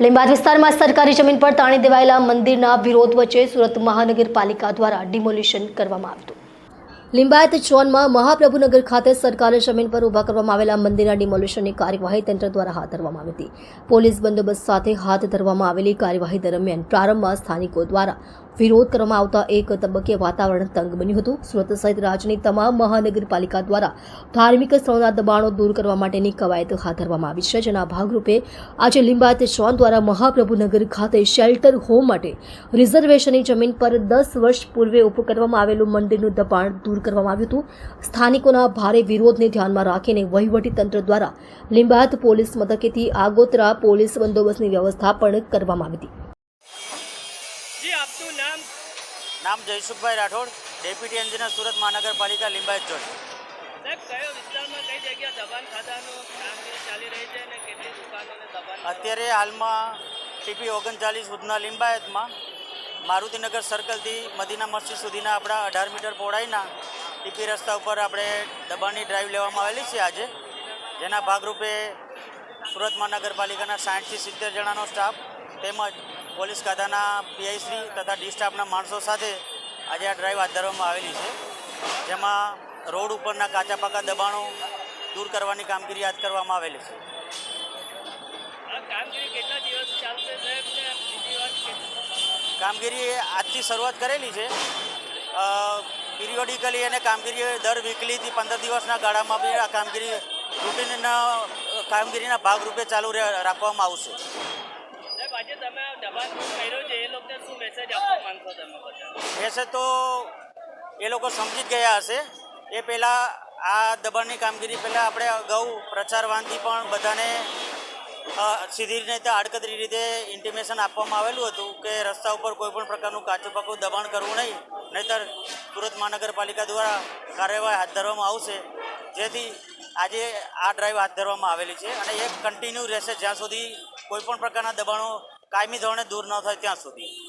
લીંબાદ વિસ્તારમાં સરકારી જમીન પર તાણી દેવાયેલા મંદિરના વિરોધ વચ્ચે સુરત મહાનગરપાલિકા દ્વારા ડિમોલિશન કરવામાં આવ્યું લિંબાયત ઝોનમાં મહાપ્રભુનગર ખાતે સરકારી જમીન પર ઊભા કરવામાં આવેલા મંદિરના ડિમોલિશનની કાર્યવાહી તંત્ર દ્વારા હાથ ધરવામાં આવી હતી. પોલીસ બંદોબસ્ત સાથે હાથ ધરવામાં આવેલી કાર્યવાહી દરમિયાન પ્રારંભમાં સ્થાનિકો દ્વારા વિરોધ કરવામાં આવતા એક તબક્કે વાતાવરણ તંગ બન્યું હતું. સુરત સહિત રાજ્યની તમામ મહાનગરપાલિકા દ્વારા ધાર્મિક સ્થળોના દબાણો દૂર કરવા માટેની કવાયત હાથ ધરવામાં આવી છે. જેના ભાગરૂપે આજે લિંબાયત શ્વાન દ્વારા મહાપ્રભુનગર ખાતે શેલ્ટર હોમ માટે રિઝર્વેશનની જમીન પર દસ વર્ષ પૂર્વે ઊભું કરવામાં આવેલું મંદિરનું દબાણ દૂર કરવામાં આવ્યું હતું. સ્થાનિકોના ભારે વિરોધને ધ્યાનમાં રાખીને વહીવટી તંત્ર દ્વારા લિંબાયત પોલીસ મથકેથી આગોતરા પોલીસ બંદોબસ્તની વ્યવસ્થા પણ કરવામાં આવી હતી. જી આપનું નામ? નામ જયસુખભાઈ રાઠોડ ડેપ્યુટી એન્જિનિયર સુરત મહાનગરપાલિકા લિંબાયત ઝોન સાહેબ કયો વિસ્તારમાં કઈ જગ્યા દબાણ ખાતાનું કામગીરી ચાલી રહી છે અને કેટલી દુકાનોને દબાણ અત્યારે હાલમાં ટીપી ઓગણચાલીસ ઉધના લિંબાયતમાં મારુતિનગર સર્કલથી મદીના મસ્જિદ સુધીના આપણા અઢાર મીટર પહોળાઈના ટીપી રસ્તા ઉપર આપણે દબાણની ડ્રાઈવ લેવામાં આવેલી છે આજે. જેના ભાગરૂપે સુરત મહાનગરપાલિકાના સાઠથી સિત્તેર જણાનો સ્ટાફ તેમજ પોલીસ ખાતાના પીઆઈ તથા ડી સ્ટાફના માણસો સાથે આજે આ ડ્રાઈવ હાથ ધરવામાં આવેલી છે. જેમાં રોડ ઉપરના કાચા પાકા દબાણો દૂર કરવાની કામગીરી હાથ કરવામાં આવેલી છે. કામગીરી આજથી શરૂઆત કરેલી છે. પિરિયોડિકલી અને કામગીરી દર વીકલીથી પંદર દિવસના ગાળામાં બી આ કામગીરી રૂટીનના કામગીરીના ભાગરૂપે ચાલુ રાખવામાં આવશે. આજે તમે દબાણ કર્યો છે એ લોકોને શું મેસેજ આપવા માંગો તમે બધા? એસે તો એ લોકો સમજી જ ગયા હશે. એ પહેલાં આ દબાણની કામગીરી પહેલાં આપણે અગાઉ પ્રચારવાનથી પણ બધાને સીધી રીતે આડકતરી રીતે ઇન્ટિમેશન આપવામાં આવેલું હતું કે રસ્તા ઉપર કોઈપણ પ્રકારનું કાચું પાકું દબાણ કરવું નહીં નહીતર સુરત મહાનગરપાલિકા દ્વારા કાર્યવાહી હાથ ધરવામાં આવશે. જેથી આજે આ ડ્રાઈવ હાથ ધરવામાં આવેલી છે અને એ કન્ટિન્યુ રહેશે જ્યાં સુધી કોઈપણ પ્રકારના દબાણો કાયમી ધોરણે દૂર ન થાય ત્યાં સુધી.